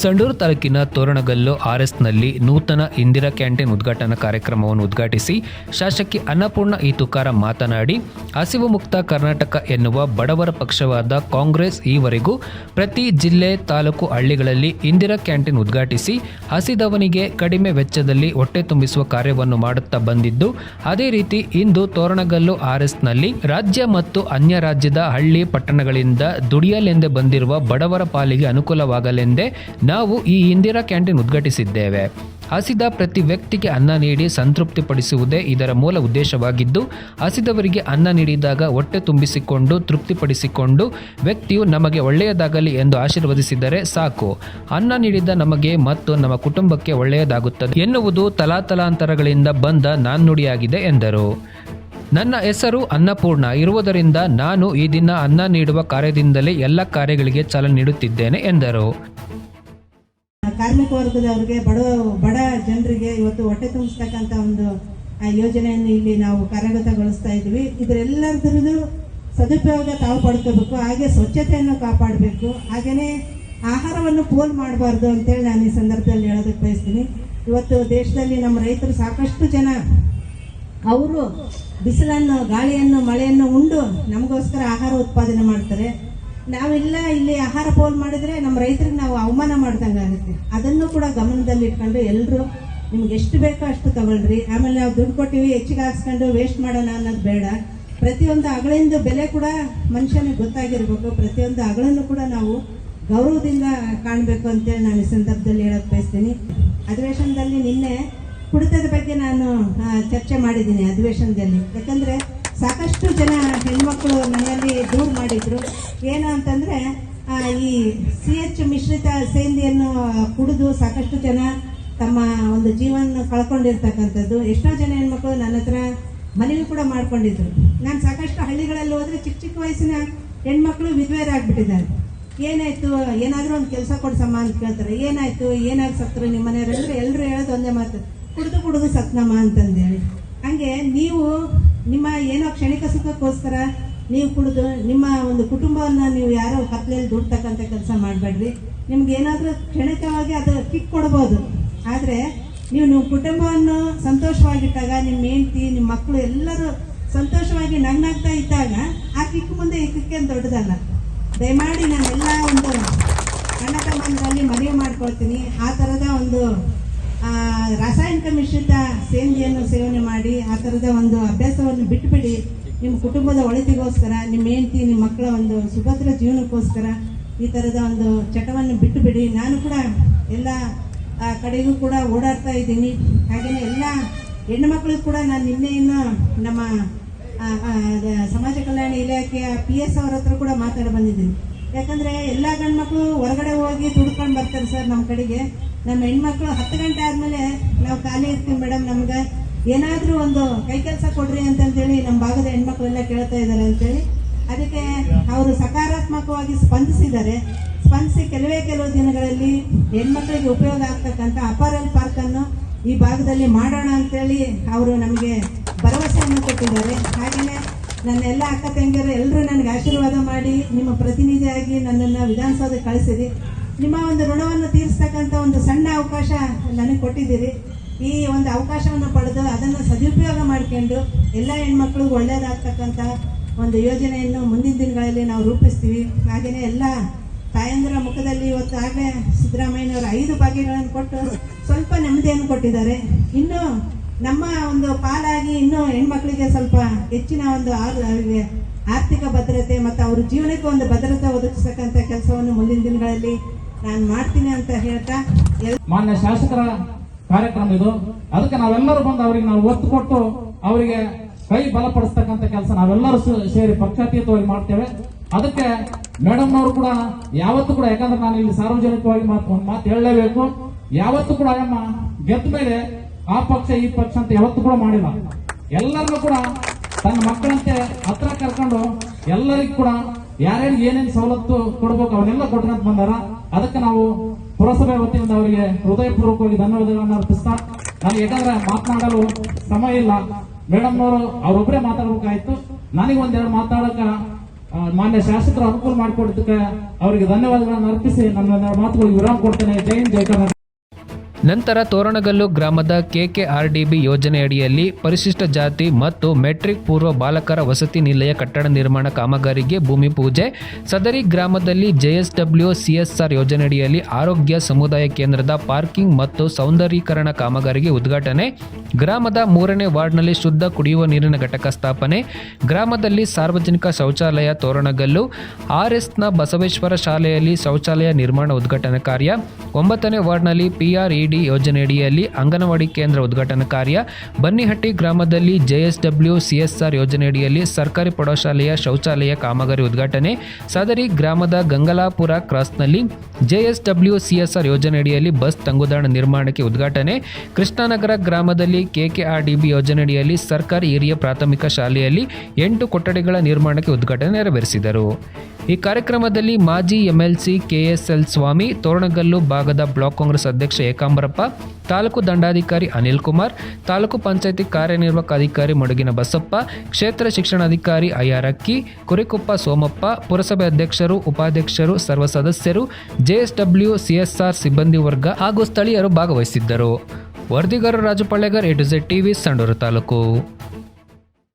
ಸಂಡೂರು ತಾಲೂಕಿನ ತೋರಣಗಲ್ಲು ಆರ್ಎಸ್ನಲ್ಲಿ ನೂತನ ಇಂದಿರಾ ಕ್ಯಾಂಟೀನ್ ಉದ್ಘಾಟನಾ ಕಾರ್ಯಕ್ರಮವನ್ನು ಉದ್ಘಾಟಿಸಿ ಶಾಸಕಿ ಅನ್ನಪೂರ್ಣ ಈ ತುಕಾರಾಂ ಮಾತನಾಡಿ, ಹಸಿವು ಮುಕ್ತ ಕರ್ನಾಟಕ ಎನ್ನುವ ಬಡವರ ಪಕ್ಷವಾದ ಕಾಂಗ್ರೆಸ್ ಈವರೆಗೂ ಪ್ರತಿ ಜಿಲ್ಲೆ, ತಾಲೂಕು ಹಳ್ಳಿಗಳಲ್ಲಿ ಇಂದಿರಾ ಕ್ಯಾಂಟೀನ್ ಉದ್ಘಾಟಿಸಿ, ಹಸಿದವನಿಗೆ ಕಡಿಮೆ ವೆಚ್ಚದಲ್ಲಿ ಹೊಟ್ಟೆ ತುಂಬಿಸುವ ಕಾರ್ಯವನ್ನು ಮಾಡುತ್ತಾ ಬಂದಿದ್ದು, ಅದೇ ರೀತಿ ಇಂದು ತೋರಣಗಲ್ಲು ಆರ್ಎಸ್ನಲ್ಲಿ ರಾಜ್ಯ ಮತ್ತು ಅನ್ಯ ರಾಜ್ಯದ ಹಳ್ಳಿ ಪಟ್ಟಣಗಳಿಂದ ದುಡಿಯಲೆಂದೇ ಬಂದಿರುವ ಬಡವರ ಪಾಲಿಗೆ ಅನುಕೂಲವಾಗಲೆಂದೇ ನಾವು ಈ ಇಂದಿರಾ ಕ್ಯಾಂಟೀನ್ ಉದ್ಘಾಟಿಸಿದ್ದೇವೆ. ಹಸಿದ ಪ್ರತಿ ವ್ಯಕ್ತಿಗೆ ಅನ್ನ ನೀಡಿ ಸಂತೃಪ್ತಿಪಡಿಸುವುದೇ ಇದರ ಮೂಲ ಉದ್ದೇಶವಾಗಿದ್ದು, ಹಸಿದವರಿಗೆ ಅನ್ನ ನೀಡಿದಾಗ ಹೊಟ್ಟೆ ತುಂಬಿಸಿಕೊಂಡು, ತೃಪ್ತಿಪಡಿಸಿಕೊಂಡು ವ್ಯಕ್ತಿಯು ನಮಗೆ ಒಳ್ಳೆಯದಾಗಲಿ ಎಂದು ಆಶೀರ್ವದಿಸಿದರೆ ಸಾಕು. ಅನ್ನ ನೀಡಿದ ನಮಗೆ ಮತ್ತು ನಮ್ಮ ಕುಟುಂಬಕ್ಕೆ ಒಳ್ಳೆಯದಾಗುತ್ತದೆ ಎನ್ನುವುದು ತಲಾತಲಾಂತರಗಳಿಂದ ಬಂದ ನಾನ್ನುಡಿಯಾಗಿದೆ ಎಂದರು. ನನ್ನ ಹೆಸರು ಅನ್ನಪೂರ್ಣ. ಇರುವುದರಿಂದ ನಾನು ಈ ದಿನ ಅನ್ನ ನೀಡುವ ಕಾರ್ಯದಿಂದಲೇ ಎಲ್ಲ ಕಾರ್ಯಗಳಿಗೆ ಚಾಲನೆ ನೀಡುತ್ತಿದ್ದೇನೆ ಎಂದರು. ಕಾರ್ಮಿಕ ವರ್ಗದವ್ರಿಗೆ, ಬಡ ಬಡ ಜನರಿಗೆ ಇವತ್ತು ಹೊಟ್ಟೆ ತುಂಬಿಸ್ತಕ್ಕಂಥ ಒಂದು ಯೋಜನೆಯನ್ನು ಇಲ್ಲಿ ನಾವು ಕಾರ್ಯಗತಗೊಳಿಸ್ತಾ ಇದ್ವಿ. ಇದರೆಲ್ಲರದ್ದು ಸದುಪಯೋಗ ತಾವು ಪಡ್ಕೋಬೇಕು, ಹಾಗೆ ಸ್ವಚ್ಛತೆಯನ್ನು ಕಾಪಾಡಬೇಕು ಹಾಗೆಯೇ ಆಹಾರವನ್ನು ಪೋಲ್ ಮಾಡಬಾರ್ದು ಅಂತೇಳಿ ನಾನು ಈ ಸಂದರ್ಭದಲ್ಲಿ ಹೇಳೋದಕ್ಕೆ ಬಯಸ್ತೀನಿ. ಇವತ್ತು ದೇಶದಲ್ಲಿ ನಮ್ಮ ರೈತರು ಸಾಕಷ್ಟು ಜನ ಅವರು ಬಿಸಿಲನ್ನು, ಗಾಳಿಯನ್ನು, ಮಳೆಯನ್ನು ಉಂಡು ನಮಗೋಸ್ಕರ ಆಹಾರ ಉತ್ಪಾದನೆ ಮಾಡ್ತಾರೆ. ನಾವೆಲ್ಲ ಇಲ್ಲಿ ಆಹಾರ ಪೋಲ್ ಮಾಡಿದ್ರೆ ನಮ್ಮ ರೈತರಿಗೆ ನಾವು ಅವಮಾನ ಮಾಡ್ದಂಗೆ ಆಗುತ್ತೆ. ಅದನ್ನು ಕೂಡ ಗಮನದಲ್ಲಿ ಇಟ್ಕೊಂಡು ಎಲ್ಲರೂ ನಿಮ್ಗೆ ಎಷ್ಟು ಬೇಕೋ ಅಷ್ಟು ತಗೊಳ್ರಿ. ಆಮೇಲೆ ನಾವು ದುಡ್ಡು ಕೊಟ್ಟಿವಿ, ಹೆಚ್ಚಿಗೆ ಹಾಕ್ಸ್ಕೊಂಡು ವೇಸ್ಟ್ ಮಾಡೋಣ ಅನ್ನೋದು ಬೇಡ. ಪ್ರತಿಯೊಂದು ಅಗಳಿಂದ ಬೆಲೆ ಕೂಡ ಮನುಷ್ಯನಿಗೆ ಗೊತ್ತಾಗಿರ್ಬೇಕು. ಪ್ರತಿಯೊಂದು ಅಗಳನ್ನು ಕೂಡ ನಾವು ಗೌರವದಿಂದ ಕಾಣಬೇಕು ಅಂತೇಳಿ ನಾನು ಈ ಸಂದರ್ಭದಲ್ಲಿ ಹೇಳಕ್ಕೆ ಬಯಸ್ತೀನಿ. ಅಧಿವೇಶನದಲ್ಲಿ ನಿನ್ನೆ ಕುಡಿತದ ಬಗ್ಗೆ ನಾನು ಚರ್ಚೆ ಮಾಡಿದ್ದೀನಿ ಅಧಿವೇಶನದಲ್ಲಿ. ಯಾಕಂದ್ರೆ ಸಾಕಷ್ಟು ಜನ ಹೆಣ್ಮಕ್ಳು ನನ್ನಲ್ಲಿ ದೂರು ಮಾಡಿದ್ರು. ಏನು ಅಂತಂದ್ರೆ ಈ ಸಿ ಎಚ್ ಮಿಶ್ರಿತ ಸೇಂದಿಯನ್ನು ಕುಡಿದು ಸಾಕಷ್ಟು ಜನ ತಮ್ಮ ಒಂದು ಜೀವನ ಕಳ್ಕೊಂಡಿರ್ತಕ್ಕಂಥದ್ದು. ಎಷ್ಟೋ ಜನ ಹೆಣ್ಮಕ್ಳು ನನ್ನ ಹತ್ರ ಮನವಿ ಕೂಡ ಮಾಡ್ಕೊಂಡಿದ್ರು. ನಾನು ಸಾಕಷ್ಟು ಹಳ್ಳಿಗಳಲ್ಲಿ ಹೋದ್ರೆ ಚಿಕ್ಕ ಚಿಕ್ಕ ವಯಸ್ಸಿನ ಹೆಣ್ಮಕ್ಳು ವಿಧವೆಯರಾಗ್ಬಿಟ್ಟಿದ್ದಾರೆ. ಏನಾಯ್ತು? ಏನಾದರೂ ಒಂದು ಕೆಲಸ ಕೊಡ್ಸಮ್ಮ ಅಂತ ಕೇಳ್ತಾರೆ. ಏನಾಯ್ತು? ಏನಾಗಿ ಸತ್ರು ನಿಮ್ಮ ಮನೆಯವ್ರು? ಎಲ್ಲರೂ ಹೇಳೋದು ಒಂದೇ ಮಾತು. ಕುಡಿದು ಕುಡಿದು ಸತ್ನಮ್ಮ ಅಂತಂದೇಳಿ. ಹಂಗೆ ನೀವು ನಿಮ್ಮ ಏನೋ ಕ್ಷಣಿಕ ಸುಖಕ್ಕೋಸ್ಕರ ನೀವು ಕುಡಿದು ನಿಮ್ಮ ಒಂದು ಕುಟುಂಬವನ್ನು ನೀವು ಯಾರೋ ಕತ್ಲೆಯಲ್ಲಿ ದುಡ್ತಕ್ಕಂಥ ಕೆಲಸ ಮಾಡಬೇಡ್ರಿ. ನಿಮ್ಗೆ ಏನಾದರೂ ಕ್ಷಣಿಕವಾಗಿ ಅದು ಕಿಕ್ ಕೊಡ್ಬೋದು. ಆದರೆ ನೀವು ನಿಮ್ಮ ಕುಟುಂಬವನ್ನು ಸಂತೋಷವಾಗಿಟ್ಟಾಗ ನಿಮ್ಮ ಹೆಂಡತಿ, ನಿಮ್ಮ ಮಕ್ಕಳು ಎಲ್ಲರೂ ಸಂತೋಷವಾಗಿ ನಗ್ನಾಗ್ತಾ ಇದ್ದಾಗ ಆ ಕಿಕ್ ಮುಂದೆ ಈ ಕಿಕ್ ಏನು ದೊಡ್ಡದಲ್ಲ. ದಯಮಾಡಿ ನಾನೆಲ್ಲ ಒಂದು ಅಣ್ಣ ತಮ್ಮಂದರಲ್ಲಿ ಮನವಿ ಮಾಡ್ಕೊಳ್ತೀನಿ. ಆ ಥರದ ಒಂದು ರಾಸಾಯನಿಕ ಮಿಶ್ರಿತ ಸೇಂದಿಯನ್ನು ಸೇವನೆ ಮಾಡಿ ಆ ಥರದ ಒಂದು ಅಭ್ಯಾಸವನ್ನು ಬಿಟ್ಟುಬಿಡಿ ನಿಮ್ಮ ಕುಟುಂಬದ ಒಳಿತಿಗೋಸ್ಕರ, ನಿಮ್ಮ ಹೆಂಡತಿ, ನಿಮ್ಮ ಮಕ್ಕಳ ಒಂದು ಸುಭದ್ರ ಜೀವನಕ್ಕೋಸ್ಕರ ಈ ಥರದ ಒಂದು ಚಟವನ್ನು ಬಿಟ್ಟುಬಿಡಿ ನಾನು ಕೂಡ ಎಲ್ಲ ಕಡೆಗೂ ಕೂಡ ಓಡಾಡ್ತಾ ಇದ್ದೀನಿ. ಹಾಗೆಯೇ ಎಲ್ಲ ಹೆಣ್ಣು ಮಕ್ಕಳಿಗೂ ಕೂಡ ನಾನು ನಿನ್ನೆಯನ್ನು ನಮ್ಮ ಸಮಾಜ ಕಲ್ಯಾಣ ಇಲಾಖೆಯ ಪಿ ಎಸ್ ಅವ್ರ ಹತ್ರ ಕೂಡ ಮಾತಾಡಿ ಬಂದಿದ್ದೀನಿ ಯಾಕಂದರೆ ಎಲ್ಲ ಗಂಡು ಮಕ್ಕಳು ಹೊರಗಡೆ ಹೋಗಿ ದುಡ್ಕೊಂಡು ಬರ್ತಾರೆ ಸರ್ ನಮ್ಮ ಕಡೆಗೆ. ನಮ್ಮ ಹೆಣ್ಮಕ್ಳು ಹತ್ತು ಗಂಟೆ ಆದಮೇಲೆ ನಾವು ಖಾಲಿ ಇರ್ತೀವಿ ಮೇಡಮ್ ನಮ್ಗೆ. ಏನಾದರೂ ಒಂದು ಕೈ ಕೆಲಸ ಕೊಡ್ರಿ ಅಂತಂತೇಳಿ ನಮ್ಮ ಭಾಗದ ಹೆಣ್ಮಕ್ಳೆಲ್ಲ ಕೇಳ್ತಾ ಇದ್ದಾರೆ ಅಂತೇಳಿ. ಅದಕ್ಕೆ ಅವರು ಸಕಾರಾತ್ಮಕವಾಗಿ ಸ್ಪಂದಿಸಿದ್ದಾರೆ. ಸ್ಪಂದಿಸಿ ಕೆಲವೇ ಕೆಲವು ದಿನಗಳಲ್ಲಿ ಹೆಣ್ಮಕ್ಳಿಗೆ ಉಪಯೋಗ ಆಗ್ತಕ್ಕಂಥ ಅಪಾರಲ್ ಪಾರ್ಕನ್ನು ಈ ಭಾಗದಲ್ಲಿ ಮಾಡೋಣ ಅಂತೇಳಿ ಅವರು ನಮಗೆ ಭರವಸೆಯನ್ನು ಕೊಟ್ಟಿದ್ದಾರೆ. ಹಾಗೆಯೇ ನನ್ನ ಎಲ್ಲ ಅಕ್ಕ ತಂಗಿಯರು ಎಲ್ಲರೂ ನನಗೆ ಆಶೀರ್ವಾದ ಮಾಡಿ ನಿಮ್ಮ ಪ್ರತಿನಿಧಿಯಾಗಿ ನನ್ನನ್ನು ವಿಧಾನಸೌಧಕ್ಕೆ ಕಳಿಸಿರಿ. ನಿಮ್ಮ ಒಂದು ಋಣವನ್ನು ತೀರಿಸ್ತಕ್ಕಂಥ ಒಂದು ಸಣ್ಣ ಅವಕಾಶ ನನಗೆ ಕೊಟ್ಟಿದ್ದೀರಿ. ಈ ಒಂದು ಅವಕಾಶವನ್ನು ಪಡೆದು ಅದನ್ನು ಸದುಪಯೋಗ ಮಾಡ್ಕೊಂಡು ಎಲ್ಲ ಹೆಣ್ಮಕ್ಳಿಗೂ ಒಳ್ಳೆಯದಾಗ್ತಕ್ಕಂಥ ಒಂದು ಯೋಜನೆಯನ್ನು ಮುಂದಿನ ದಿನಗಳಲ್ಲಿ ನಾವು ರೂಪಿಸ್ತೀವಿ. ಹಾಗೆಯೇ ಎಲ್ಲ ತಾಯಂದಿರ ಮುಖದಲ್ಲಿ ಇವತ್ತು ಆಗಲೇ ಸಿದ್ದರಾಮಯ್ಯನವರು ಐದು ಭಾಗ್ಯಗಳನ್ನು ಕೊಟ್ಟು ಸ್ವಲ್ಪ ನೆಮ್ಮದಿಯನ್ನು ಕೊಟ್ಟಿದ್ದಾರೆ. ಇನ್ನು ನಮ್ಮ ಒಂದು ಪಾಲಾಗಿ ಇನ್ನೂ ಹೆಣ್ಮಕ್ಳಿಗೆ ಸ್ವಲ್ಪ ಹೆಚ್ಚಿನ ಒಂದು ಆರ್ಥಿಕ ಭದ್ರತೆ ಮತ್ತು ಅವ್ರ ಜೀವನಕ್ಕೆ ಒಂದು ಭದ್ರತೆ ಒದಗಿಸ್ತಕ್ಕಂಥ ಕೆಲಸವನ್ನು ಮುಂದಿನ ದಿನಗಳಲ್ಲಿ ನಾನು ಮಾಡ್ತೀನಿ ಅಂತ ಹೇಳ್ತಾ ಮಾನ್ಯ ಶಾಸಕರ ಕಾರ್ಯಕ್ರಮ ಇದು. ಅದಕ್ಕೆ ನಾವೆಲ್ಲರೂ ಬಂದು ಅವರಿಗೆ ನಾವು ಒತ್ತು ಕೊಟ್ಟು ಅವರಿಗೆ ಕೈ ಬಲಪಡಿಸ್ತಕ್ಕಂಥ ಕೆಲಸ ನಾವೆಲ್ಲರೂ ಸೇರಿ ಪಕ್ಷಾತೀತವಾಗಿ ಮಾಡ್ತೇವೆ. ಅದಕ್ಕೆ ಮೇಡಮ್ ಅವರು ಕೂಡ ಯಾವತ್ತೂ ಕೂಡ, ಯಾಕಂದ್ರೆ ನಾನು ಇಲ್ಲಿ ಸಾರ್ವಜನಿಕವಾಗಿ ಮಾತು, ಒಂದು ಮಾತು ಹೇಳಲೇಬೇಕು. ಯಾವತ್ತೂ ಕೂಡ ಅಮ್ಮ ಗೆದ್ದ ಮೇಲೆ ಆ ಪಕ್ಷ, ಈ ಪಕ್ಷ ಅಂತ ಯಾವತ್ತು ಕೂಡ ಮಾಡಿಲ್ಲ. ಎಲ್ಲರನ್ನೂ ಕೂಡ ತನ್ನ ಮಕ್ಕಳಂತೆ ಹತ್ರ ಕರ್ಕೊಂಡು ಎಲ್ಲರಿಗೂ ಕೂಡ ಯಾರ್ಯಾರಿಗೆ ಏನೇನು ಸವಲತ್ತು ಕೊಡ್ಬೇಕು ಅವನ್ನೆಲ್ಲ ಕೊಟ್ಕೊಂತ ಬಂದಾರ. ಅದಕ್ಕೆ ನಾವು ಪುರಸಭೆ ವತಿಯಿಂದ ಅವರಿಗೆ ಹೃದಯಪೂರ್ವಕವಾಗಿ ಧನ್ಯವಾದಗಳನ್ನು ಅರ್ಪಿಸ್ತಾ ನನಗೆ ಯಾಕಂದ್ರೆ ಮಾತನಾಡಲು ಸಮಯ ಇಲ್ಲ. ಮೇಡಮ್ನವರು ಅವರೊಬ್ಬರೇ ಮಾತಾಡಬೇಕಾಯ್ತು. ನನಗೆ ಒಂದೆರಡು ಮಾತಾಡಕ ಮಾನ್ಯ ಶಾಸಕರು ಅನುಕೂಲ ಮಾಡಿಕೊಡೋದಕ್ಕೆ ಅವರಿಗೆ ಧನ್ಯವಾದಗಳನ್ನು ಅರ್ಪಿಸಿ, ನನ್ನ ಮಾತುಗಳಿಗೆ ವಿರಾಮ ಕೊಡ್ತೇನೆ. ಜೈ ಹಿಂದ್ ಕರ್ನಾಟಕ. ನಂತರ ತೋರಣಗಲ್ಲು ಗ್ರಾಮದ ಕೆಕೆಆರ್ಡಿಬಿ ಯೋಜನೆಯಡಿಯಲ್ಲಿ ಪರಿಶಿಷ್ಟ ಜಾತಿ ಮತ್ತು ಮೆಟ್ರಿಕ್ ಪೂರ್ವ ಬಾಲಕರ ವಸತಿ ನಿಲಯ ಕಟ್ಟಡ ನಿರ್ಮಾಣ ಕಾಮಗಾರಿಗೆ ಭೂಮಿ ಪೂಜೆ. ಸದರಿ ಗ್ರಾಮದಲ್ಲಿ ಜೆಎಸ್ಡಬ್ಲ್ಯೂ ಸಿಎಸ್ಆರ್ ಯೋಜನೆಯಡಿಯಲ್ಲಿ ಆರೋಗ್ಯ ಸಮುದಾಯ ಕೇಂದ್ರದ ಪಾರ್ಕಿಂಗ್ ಮತ್ತು ಸೌಂದರೀಕರಣ ಕಾಮಗಾರಿಗೆ ಉದ್ಘಾಟನೆ. ಗ್ರಾಮದ ಮೂರನೇ ವಾರ್ಡ್ನಲ್ಲಿ ಶುದ್ಧ ಕುಡಿಯುವ ನೀರಿನ ಘಟಕ ಸ್ಥಾಪನೆ. ಗ್ರಾಮದಲ್ಲಿ ಸಾರ್ವಜನಿಕ ಶೌಚಾಲಯ ತೋರಣಗಲ್ಲು. ಆರ್ಎಸ್ನ ಬಸವೇಶ್ವರ ಶಾಲೆಯಲ್ಲಿ ಶೌಚಾಲಯ ನಿರ್ಮಾಣ ಉದ್ಘಾಟನಾ ಕಾರ್ಯ. ಒಂಬತ್ತನೇ ವಾರ್ಡ್ನಲ್ಲಿ ಪಿಆರ್ಇಡಿ ಯೋಜನೆಯಡಿಯಲ್ಲಿ ಅಂಗನವಾಡಿ ಕೇಂದ್ರ ಉದ್ಘಾಟನಾ ಕಾರ್ಯ. ಬನ್ನಿಹಟ್ಟಿ ಗ್ರಾಮದಲ್ಲಿ ಜೆಎಸ್ಡಬ್ಲ್ಯೂ ಸಿಎಸ್ಆರ್ ಯೋಜನೆಯಡಿಯಲ್ಲಿ ಸರ್ಕಾರಿ ಪ್ರೌಢಶಾಲೆಯ ಶೌಚಾಲಯ ಕಾಮಗಾರಿ ಉದ್ಘಾಟನೆ. ಸದರಿ ಗ್ರಾಮದ ಗಂಗಲಾಪುರ ಕ್ರಾಸ್ನಲ್ಲಿ ಜೆಎಸ್ಡಬ್ಲ್ಯೂ ಸಿಎಸ್ಆರ್ ಯೋಜನೆಯಡಿಯಲ್ಲಿ ಬಸ್ ತಂಗುದಾಣ ನಿರ್ಮಾಣಕ್ಕೆ ಉದ್ಘಾಟನೆ. ಕೃಷ್ಣನಗರ ಗ್ರಾಮದಲ್ಲಿ ಕೆಕೆಆರ್ಡಿಬಿ ಯೋಜನೆಯಡಿಯಲ್ಲಿ ಸರ್ಕಾರಿ ಹಿರಿಯ ಪ್ರಾಥಮಿಕ ಶಾಲೆಯಲ್ಲಿ ಎಂಟು ಕೊಠಡಿಗಳ ನಿರ್ಮಾಣಕ್ಕೆ ಉದ್ಘಾಟನೆ ನೆರವೇರಿಸಿದರು. ಈ ಕಾರ್ಯಕ್ರಮದಲ್ಲಿ ಮಾಜಿ ಎಂಎಲ್ಸಿ ಕೆಎಸ್ಎಲ್ ಸ್ವಾಮಿ, ತೋರಣಗಲ್ಲು ಭಾಗದ ಬ್ಲಾಕ್ ಕಾಂಗ್ರೆಸ್ ಅಧ್ಯಕ್ಷ ಏಕಾಂಬರಪ್ಪ, ತಾಲೂಕು ದಂಡಾಧಿಕಾರಿ ಅನಿಲ್ ಕುಮಾರ್, ತಾಲೂಕು ಪಂಚಾಯಿತಿ ಕಾರ್ಯನಿರ್ವಾಹಕ ಅಧಿಕಾರಿ ಮಡುಗಿನ ಬಸಪ್ಪ, ಕ್ಷೇತ್ರ ಶಿಕ್ಷಣಾಧಿಕಾರಿ ಅಯ್ಯಾರಕ್ಕಿ, ಕುರಿಕೊಪ್ಪ ಸೋಮಪ್ಪ, ಪುರಸಭೆ ಅಧ್ಯಕ್ಷರು, ಉಪಾಧ್ಯಕ್ಷರು, ಸರ್ವ ಸದಸ್ಯರು, ಜೆಎಸ್ಡಬ್ಲ್ಯೂ, ಸಿಎಸ್ಆರ್ ಸಿಬ್ಬಂದಿ ವರ್ಗ ಹಾಗೂ ಸ್ಥಳೀಯರು ಭಾಗವಹಿಸಿದ್ದರು. ವರದಿಗಾರರು Raju Pallegar A two TV, Sandur taluk.